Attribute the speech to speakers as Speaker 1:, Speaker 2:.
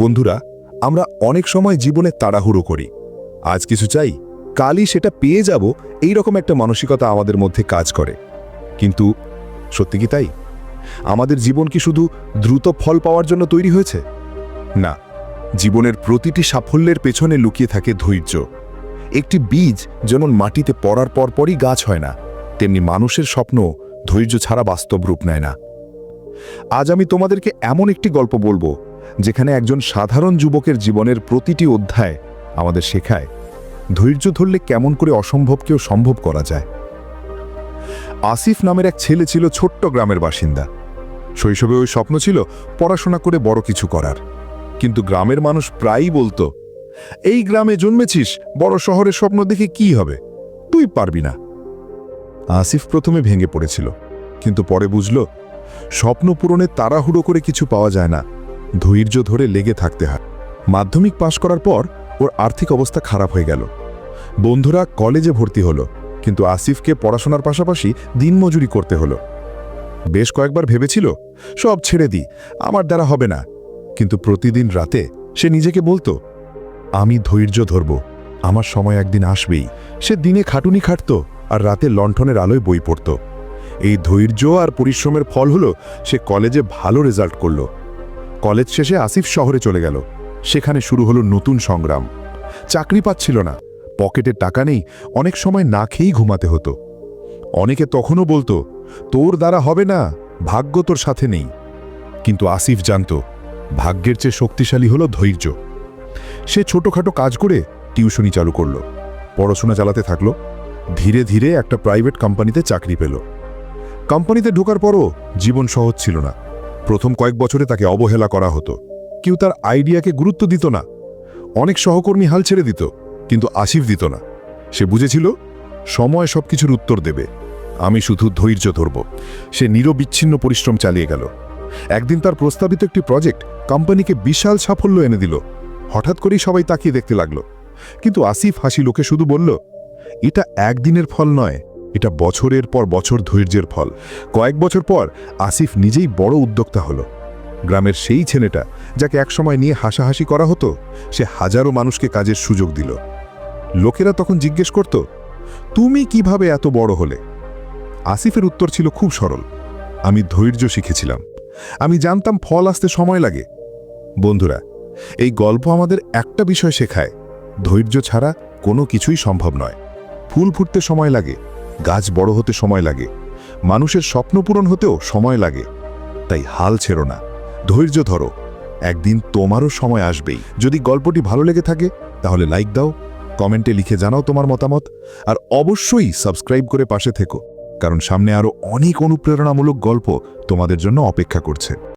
Speaker 1: বন্ধুরা, আমরা অনেক সময় জীবনে তাড়াহুড়ো করি। আজ কিছু চাই, কালই সেটা পেয়ে যাব এই রকম একটা মানসিকতা আমাদের মধ্যে কাজ করে। কিন্তু সত্যি কি তাই? আমাদের জীবন কি শুধু দ্রুত ফল পাওয়ার জন্য তৈরি হয়েছে? না, জীবনের প্রতিটি সাফল্যের পেছনে লুকিয়ে থাকে ধৈর্য। একটি বীজ যেমন মাটিতে পড়ার পরপরই গাছ হয় না, তেমনি মানুষের স্বপ্ন ধৈর্য ছাড়া বাস্তব রূপ নেয় না। আজ আমি তোমাদেরকে এমন একটি গল্প বলব যেখানে একজন সাধারণ যুবকের জীবনের প্রতিটি অধ্যায় আমাদের শেখায়। ধৈর্য ধরলে কেমন করে অসম্ভবকেও সম্ভব করা যায়। আসিফ নামের এক ছেলে ছিল ছোট্ট গ্রামের বাসিন্দা। শৈশবে ওই স্বপ্ন ছিল পড়াশোনা করে বড় কিছু করার। কিন্তু গ্রামের মানুষ প্রায়ই বলতো, এই গ্রামে জন্মেছিস, বড় শহরের স্বপ্ন দেখে কি হবে? তুই পারবি না। আসিফ প্রথমে ভেঙে পড়েছিল, কিন্তু পরে বুঝল, স্বপ্ন পূরণে তাড়াহুড়ো করে কিছু পাওয়া যায় না। ধৈর্য ধরে লেগে থাকতে হয়। মাধ্যমিক পাশ করার পর ওর আর্থিক অবস্থা খারাপ হয়ে গেল। বন্ধুরা কলেজে ভর্তি হলো, কিন্তু আসিফকে পড়াশোনার পাশাপাশি দিনমজুরি করতে হলো। বেশ কয়েকবার ভেবেছিল, সব ছেড়ে দিই, আমার দ্বারা হবে না। কিন্তু প্রতিদিন রাতে সে নিজেকে বলতো, আমি ধৈর্য ধরব, আমার সময় একদিন আসবেই। সে দিনে খাটুনি খাটত আর রাতে লণ্ঠনের আলোয় বই পড়ত। এই ধৈর্য আর পরিশ্রমের ফল হলো, সে কলেজে ভালো রেজাল্ট করল। কলেজ শেষে আসিফ শহরে চলে গেল। সেখানে শুরু হলো নতুন সংগ্রাম। চাকরি পাচ্ছিল না। পকেটে টাকা নেই, অনেক সময় না খেয়েই ঘুমাতে হতো। অনেকে তখনও বলতো, তোর দ্বারা হবে না, ভাগ্য তোর সাথে নেই। কিন্তু আসিফ জানত, ভাগ্যের চেয়ে শক্তিশালী হলো ধৈর্য। সে ছোটখাটো কাজ করে টিউশনি চালু করল। পড়াশোনা চালাতে থাকল। ধীরে ধীরে একটা প্রাইভেট কোম্পানিতে চাকরি পেল। কোম্পানিতে ঢোকার পরও জীবন সহজ ছিল না। প্রথম কয়েক বছরে তাকে অবহেলা করা হতো। কেউ তার আইডিয়াকে গুরুত্ব দিত না। অনেক সহকর্মী হাল ছেড়ে দিত, কিন্তু আসিফ দিত না। সে বুঝেছিল, সময় সবকিছুর উত্তর দেবে। আমি শুধু ধৈর্য ধরব। সে নিরবিচ্ছিন্ন পরিশ্রম চালিয়ে গেল। একদিন তার প্রস্তাবিত একটি প্রজেক্ট কোম্পানিকে বিশাল সাফল্য এনে দিল। হঠাৎ করেই সবাই তাকিয়ে দেখতে লাগল। কিন্তু আসিফ হাসি লোকে শুধু বলল, এটা একদিনের ফল নয়। এটা বছরের পর বছর ধৈর্যের ফল। কয়েক বছর পর আসিফ নিজেই বড় উদ্যোক্তা হলো। গ্রামের সেই ছেলেটা, যাকে একসময় নিয়ে হাসাহাসি করা হতো, সে হাজারো মানুষকে কাজের সুযোগ দিল। লোকেরা তখন জিজ্ঞেস করত, তুমি কীভাবে এত বড় হলে? আসিফের উত্তর ছিল খুব সরল, আমি ধৈর্য শিখেছিলাম। আমি জানতাম ফল আসতে সময় লাগে। বন্ধুরা, এই গল্প আমাদের একটা বিষয় শেখায়, ধৈর্য ছাড়া কোনো কিছুই সম্ভব নয়। ফুল ফুটতে সময় লাগে। গাছ বড় হতে সময় লাগে। মানুষের স্বপ্ন পূরণ হতেও সময় লাগে। তাই হাল ছেড়ো না, ধৈর্য ধরো। একদিন তোমারও সময় আসবেই। যদি গল্পটি ভালো লেগে থাকে, তাহলে লাইক দাও, কমেন্টে লিখে জানাও তোমার মতামত, আর অবশ্যই সাবস্ক্রাইব করে পাশে থেকো, কারণ সামনে আরও অনেক অনুপ্রেরণামূলক গল্প তোমাদের জন্য অপেক্ষা করছে।